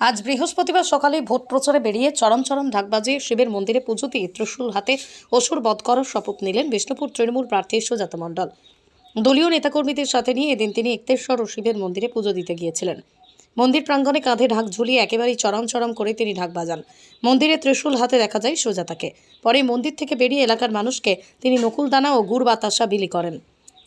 আজ বৃহস্পতিবার সকালে ভোট প্রচারে বেরিয়ে চরম চরম ঢাক বাজিয়ে শিবের মন্দিরে পুজো দিয়ে ত্রিশূল হাতে অসুর বধ করার শপথ নিলেন বিষ্ণুপুর তৃণমূল প্রার্থী সুজাতা মণ্ডল। দলীয় নেতাকর্মীদের সাথে নিয়ে এদিন তিনি একতেশ্বর ও শিবের মন্দিরে পুজো দিতে গিয়েছিলেন। মন্দির প্রাঙ্গণে কাঁধে ঢাক ঝুলিয়ে একেবারেই চরম চরম করে তিনি ঢাক বাজান। মন্দিরে ত্রিশূল হাতে দেখা যায় সুজাতাকে। পরে মন্দির থেকে বেরিয়ে এলাকার মানুষকে তিনি নকুলদানা ও গুড় বাতাসা বিলি করেন।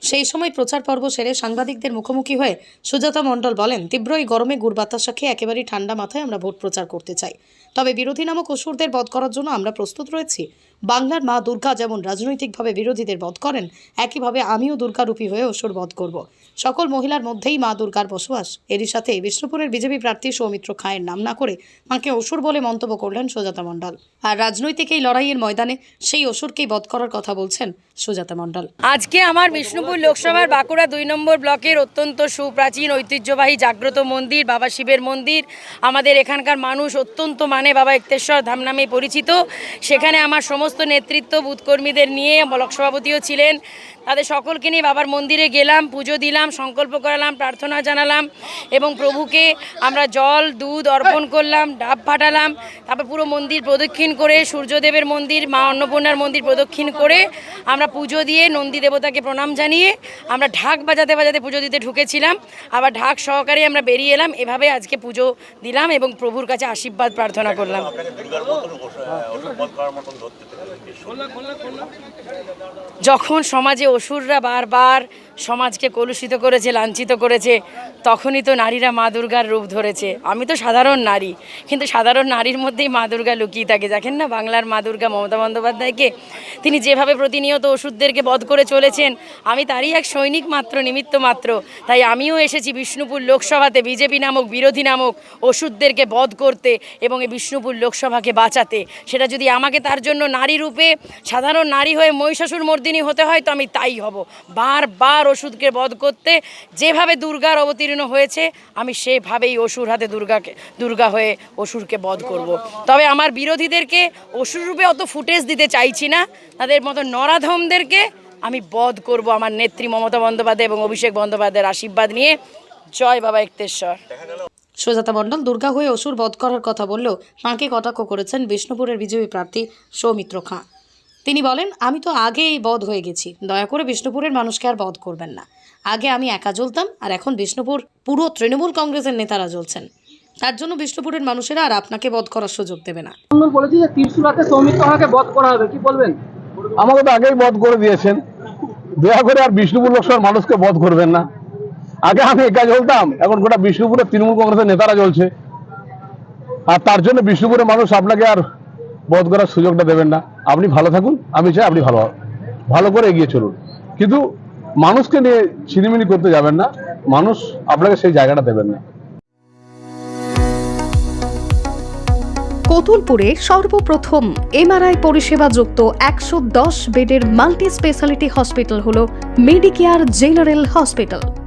সেই সময় প্রচার পর্ব সেরে সাংবাদিকদের মুখোমুখি হয়ে সুজাতা মণ্ডল বলেন, তীব্র এই গরমে গুড় বাতাসা খেয়ে একেবারেই ঠান্ডা মাথায় আমরা ভোট প্রচার করতে চাই। তবে বিরোধী নামক অসুরদের বধ করার জন্য আমরা প্রস্তুত রয়েছি। বাংলার মা দুর্গা যেমন রাজনৈতিকভাবে বিরোধীদের বধ করেন, একইভাবে আমিও দুর্গারূপী হয়ে অসুর বধ করব। সকল মহিলার মধ্যেই মা দুর্গার বসবাস। এরই সাথে বিষ্ণুপুরের বিজেপি প্রার্থী সৌমিত্র খায়ের নাম না করে মাকে অসুর বলে মন্তব্য করলেন সুজাতা মণ্ডল। আর রাজনৈতিক এই লড়াইয়ের ময়দানে সেই অসুরকেই বধ করার কথা বলছেন সুজাতা মণ্ডল। আজকে আমার বিষ্ণুপুর লোকসভার বাঁকুড়া দুই নম্বর ব্লকের অত্যন্ত সুপ্রাচীন, ঐতিহ্যবাহী জাগ্রত মন্দির, বাবা শিবের মন্দির। আমাদের এখানকার মানুষ অত্যন্ত মানে বাবা একতেশ্বর ধাম নামে পরিচিত। সেখানে আমার সমস্ত নেতৃত্ব, বুথকর্মীদের নিয়ে ব্লক সভাপতিও ছিলেন। তাদের সকলকে নিয়ে বাবার মন্দিরে গেলাম, পুজো দিলাম। সংকল্প করালাম, প্রার্থনা জানালাম এবং প্রভুকে আমরা জল, দুধ অর্পণ করলাম, ডাব ফাটালাম, তারপর পুরো মন্দির প্রদক্ষিণ করে, সূর্যদেবের মন্দির, মা অন্নপূর্ণার মন্দির প্রদক্ষিণ করে আমরা পুজো দিয়ে নন্দী দেবতাকে প্রণাম জানিয়ে আমরা ঢাক বাজাতে বাজাতে পুজো দিতে ঢুকেছিলাম। আবার ঢাক সহকারে আমরা বেরিয়ে এলাম, এভাবে আজকে পুজো দিলাম এবং প্রভুর কাছে আশীর্বাদ প্রার্থনা করলাম। যখন সমাজে অসুররা বারবার সমাজকে কলুষিত করেছে, লাঞ্ছিত করেছে। তখনই তো নারীরা মা দুর্গার রূপ ধরেছে। আমি তো সাধারণ নারী, কিন্তু সাধারণ নারীর মধ্যেই মা দুর্গা লুকিয়ে থাকে। দেখেন না, বাংলার মা দুর্গা মমতা বন্দ্যোপাধ্যায়কে, তিনি যেভাবে প্রতিনিয়ত ওষুধদেরকে বধ করে চলেছেন, আমি তারই এক সৈনিক মাত্র, নিমিত্ত মাত্র। তাই আমিও এসেছি বিষ্ণুপুর লোকসভাতে, বিজেপি নামক, বিরোধী নামক ওষুধদেরকে বধ করতে এবং এই বিষ্ণুপুর লোকসভাকে বাঁচাতে। সেটা যদি আমাকে তার জন্য নারী রূপে, সাধারণ নারী হয়ে মহিষাসুর মর্দিনী হতে হয়, তো আমি তাই হব। বারবার ওষুধকে বধ করতে যেভাবে দুর্গার অবতীর্ণ হয়েছে, আমি সেভাবেই অসুর হাতে দুর্গাকে, দুর্গা হয়ে অসুরকে বধ করব। তবে আমার বিরোধীদেরকে অসুর রূপে অত ফুটেজ দিতে চাইছি না। তাদের মতো নরাধমদেরকে আমি বধ করব আমার নেত্রী মমতা বন্দ্যোপাধ্যায় এবং অভিষেক বন্দ্যোপাধ্যায়ের আশীর্বাদ নিয়ে। জয় বাবা একতেশ্বর। সুজাতা মণ্ডল দুর্গা হয়ে অসুর বধ করার কথা বললেও মাকে কটাক্ষ করেছেন বিষ্ণুপুরের বিজেপি প্রার্থী সৌমিত্র খাঁ। তিনি বলেন আমি তো আগেই বধ হয়ে গেছি। দয়া করে বিষ্ণুপুরের মানুষকে আর বধ করবেন না। আগে আমি একা জ্বলতাম আর এখন বিষ্ণুপুর পুরো তৃণমূল কংগ্রেসের নেতারা জ্বলছেন। তার জন্য বিষ্ণুপুরের মানুষেরা আর আপনাকে বধ করার সুযোগ দেবে না। বলেছে যে বধ করা হবে কি বলবেন? আমাকে তো আগেই বধ করে দিয়েছেন। দয়া করে আর বিষ্ণুপুর লোকসভার মানুষকে বধ করবেন না। আগে আমি একা চলতাম এখন গোটা বিষ্ণুপুরে তৃণমূল কংগ্রেসের নেতারা চলছে আর তার জন্য বিষ্ণুপুরের মানুষ আপনাকে আর বধ করার সুযোগটা দেবেন না। আপনি ভালো থাকুন, আমি চাই আপনি ভালো ভালো করে এগিয়ে চলুন। কিন্তু মানুষকে নিয়ে ছিনিমিনি করতে যাবেন না। মানুষ আপনাকে সেই জায়গাটা দেবেন না। কতুলপুরে সর্বপ্রথম এমআরআই পরিষেবা যুক্ত একশো দশ বেডের মাল্টি স্পেশালিটি হসপিটাল হল মেডিকেয়ার জেনারেল হসপিটাল।